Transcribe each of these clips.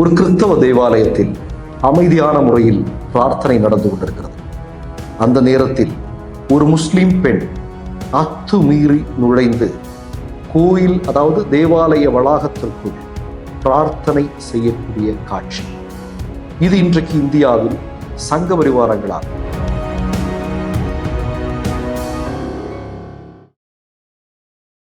ஒரு கிறிஸ்தவ தேவாலயத்தில் அமைதியான முறையில் பிரார்த்தனை நடந்து கொண்டிருக்கிறது. அந்த நேரத்தில் ஒரு முஸ்லிம் பெண் அத்துமீறி நுழைந்து கோயில் அதாவது தேவாலய வளாகத்திற்குள் பிரார்த்தனை செய்யக்கூடிய காட்சி. இது இன்றைக்கு இந்தியாவில் சங்க பரிவாரங்களாகும்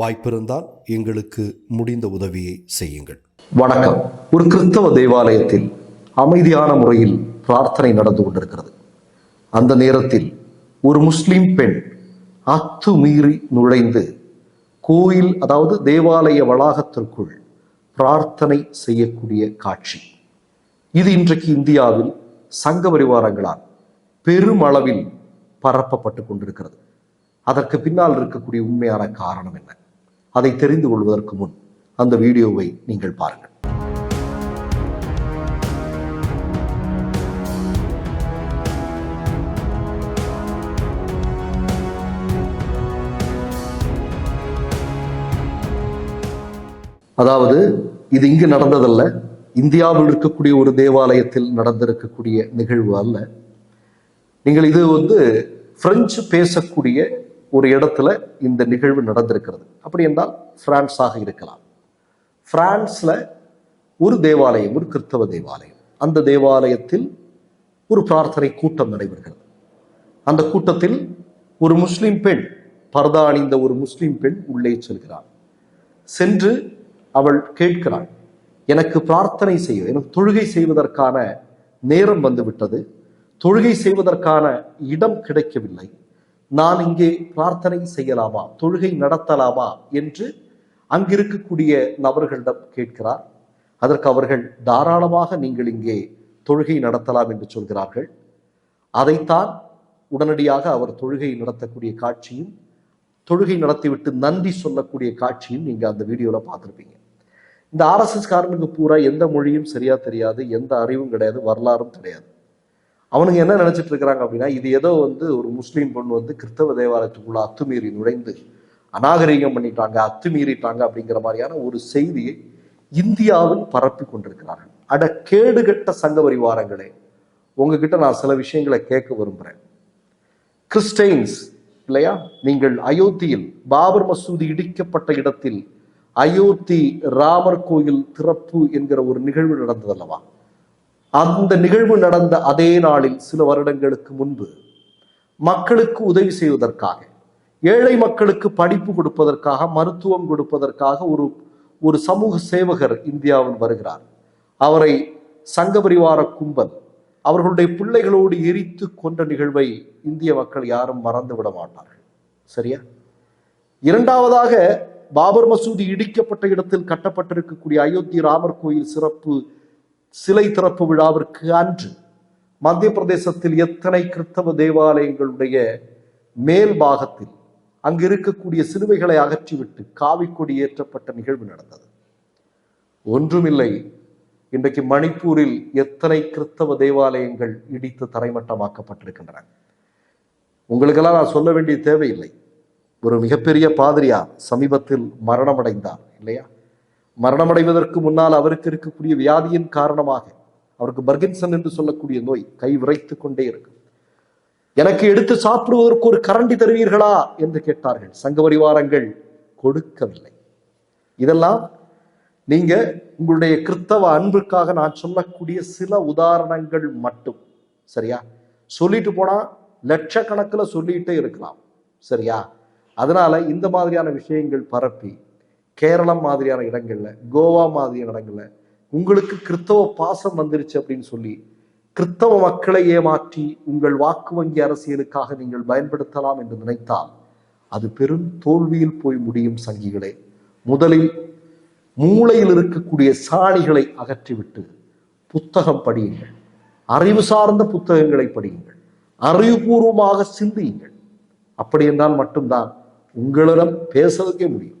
வாய்ப்பிருந்தால் எங்களுக்கு முடிந்த உதவியை செய்யுங்கள். வணக்கம். ஒரு கிறிஸ்தவ தேவாலயத்தில் அமைதியான முறையில் பிரார்த்தனை நடந்து கொண்டிருக்கிறது. அந்த நேரத்தில் ஒரு முஸ்லிம் பெண் அத்துமீறி நுழைந்து கோயில் அதாவது தேவாலய வளாகத்திற்குள் பிரார்த்தனை செய்யக்கூடிய காட்சி. இது இன்றைக்கு இந்தியாவில் சங்க பரிவாரங்களால் பெருமளவில் பரப்பப்பட்டு கொண்டிருக்கிறது. அதற்கு பின்னால் இருக்கக்கூடிய உண்மையான காரணம் என்ன? அதை தெரிந்து கொள்வதற்கு முன் அந்த வீடியோவை நீங்கள் பாருங்கள். அதாவது இது இங்கு நடந்ததல்ல. இந்தியாவில் இருக்கக்கூடிய ஒரு தேவாலயத்தில் நடந்திருக்கக்கூடிய நிகழ்வு அல்ல. நீங்கள் இது வந்து பிரெஞ்சு பேசக்கூடிய ஒரு இடத்துல இந்த நிகழ்வு நடந்திருக்கிறது. அப்படி என்றால் பிரான்ஸாக இருக்கலாம். பிரான்ஸில் ஒரு தேவாலயம் ஒரு கிறிஸ்தவ தேவாலயம். அந்த தேவாலயத்தில் ஒரு பிரார்த்தனை கூட்டம் நடைபெறுகிறது. அந்த கூட்டத்தில் ஒரு முஸ்லீம் பெண் பர்தா அணிந்த ஒரு முஸ்லீம் பெண் உள்ளே செல்கிறாள். சென்று அவள் கேட்கிறாள் எனக்கு பிரார்த்தனை செய்ய எனக்கு தொழுகை செய்வதற்கான நேரம் வந்துவிட்டது தொழுகை செய்வதற்கான இடம் கிடைக்கவில்லை. நான் இங்கே பிரார்த்தனை செய்யலாமா? தொழுகை நடத்தலாமா? என்று அங்கிருக்கக்கூடிய நபர்களிடம் கேட்கிறார். அதற்கு அவர்கள் தாராளமாக நீங்கள் இங்கே தொழுகை நடத்தலாம் என்று சொல்கிறார்கள். அதைத்தான் உடனடியாக அவர் தொழுகை நடத்தக்கூடிய காட்சியும் தொழுகை நடத்திவிட்டு நன்றி சொல்லக்கூடிய காட்சியும் நீங்க அந்த வீடியோல பார்த்துருப்பீங்க. இந்த ஆர்எஸ்எஸ் காரனுக்கு பூரா எந்த மொழியும் சரியா தெரியாது எந்த அறிவும் கிடையாது வரலாறும் கிடையாது. அவனுங்க என்ன நினைச்சிட்டு இருக்கிறாங்க அப்படின்னா இது ஏதோ வந்து ஒரு முஸ்லீம் பொண்ணு வந்து கிறிஸ்தவ தேவாலயத்துக்குள்ள அத்துமீறி நுழைந்து அநாகரீகம் பண்ணிட்டாங்க அத்துமீறிட்டாங்க அப்படிங்கிற மாதிரியான ஒரு செய்தியை இந்தியாவில் பரப்பி கொண்டிருக்கிறார்கள். அட கேடுகட்ட சங்க பரிவாரங்களே உங்ககிட்ட நான் சில விஷயங்களை கேட்க விரும்புகிறேன் கிறிஸ்டைன்ஸ் இல்லையா? நீங்கள் அயோத்தியில் பாபர் மசூதி இடிக்கப்பட்ட இடத்தில் அயோத்தி ராமர் கோயில் திறப்பு என்கிற ஒரு நிகழ்வு நடந்ததல்லவா? அந்த நிகழ்வு நடந்த அதே நாளில் சில வருடங்களுக்கு முன்பு மக்களுக்கு உதவி செய்வதற்காக ஏழை மக்களுக்கு படிப்பு கொடுப்பதற்காக மருத்துவம் கொடுப்பதற்காக ஒரு ஒரு சமூக சேவகர் இந்தியாவில் வருகிறார். அவரை சங்க பரிவார கும்பல் அவர்களுடைய பிள்ளைகளோடு எரித்து கொன்ற நிகழ்வை இந்திய மக்கள் யாரும் மறந்து விட மாட்டார்கள். சரியா? இரண்டாவதாக பாபர் மசூதி இடிக்கப்பட்ட இடத்தில் கட்டப்பட்டிருக்கக்கூடிய அயோத்தி ராமர் கோயில் சிறப்பு சிலை திறப்பு விழாவிற்கு அன்று மத்திய பிரதேசத்தில் எத்தனை கிறிஸ்தவ தேவாலயங்களுடைய மேல் பாகத்தில் அங்கு இருக்கக்கூடிய சிலுவைகளை அகற்றிவிட்டு காவிக்கொடி ஏற்றப்பட்ட நிகழ்வு நடந்தது. ஒன்றுமில்லை இன்றைக்கு மணிப்பூரில் எத்தனை கிறிஸ்தவ தேவாலயங்கள் இடித்து தரைமட்டமாக்கப்பட்டிருக்கின்றன. உங்களுக்கெல்லாம் நான் சொல்ல வேண்டிய தேவையில்லை. ஒரு மிகப்பெரிய பாதிரியார் சமீபத்தில் மரணமடைந்தார் இல்லையா? மரணமடைவதற்கு முன்னால் அவருக்கு இருக்கக்கூடிய வியாதியின் காரணமாக அவருக்கு பர்கின்சன் என்று சொல்லக்கூடிய நோய் கை விரைத்து கொண்டே இருக்கும் எனக்கு எடுத்து சாப்பிடுவதற்கு ஒரு கரண்டி தருவீர்களா? என்று கேட்டார்கள். சங்க பரிவாரங்கள் கொடுக்கவில்லை. இதெல்லாம் நீங்க உங்களுடைய கிறித்தவ அன்புக்காக நான் சொல்லக்கூடிய சில உதாரணங்கள் மட்டும். சரியா? சொல்லிட்டு போனா லட்சக்கணக்கில் சொல்லிட்டே இருக்கலாம். சரியா? அதனால இந்த மாதிரியான விஷயங்கள் பரப்பி கேரளம் மாதிரியான இடங்கள்ல கோவா மாதிரியான இடங்கள்ல உங்களுக்கு கிறிஸ்தவ பாசம் வந்துருச்சு அப்படின்னு சொல்லி கிறிஸ்தவ மக்களை ஏமாற்றி உங்கள் வாக்கு வங்கி அரசியலுக்காக நீங்கள் பயன்படுத்தலாம் என்று நினைத்தால் அது பெரும் தோல்வியில் போய் முடியும் சங்கிகளே. முதலில் மூளையில் இருக்கக்கூடிய சாணிகளை அகற்றிவிட்டு புத்தகம் படியுங்கள். அறிவு சார்ந்த புத்தகங்களை படியுங்கள். அறிவுபூர்வமாக சிந்தியுங்கள். அப்படி என்றால் மட்டும்தான் உங்களிடம் பேசவே முடியும்.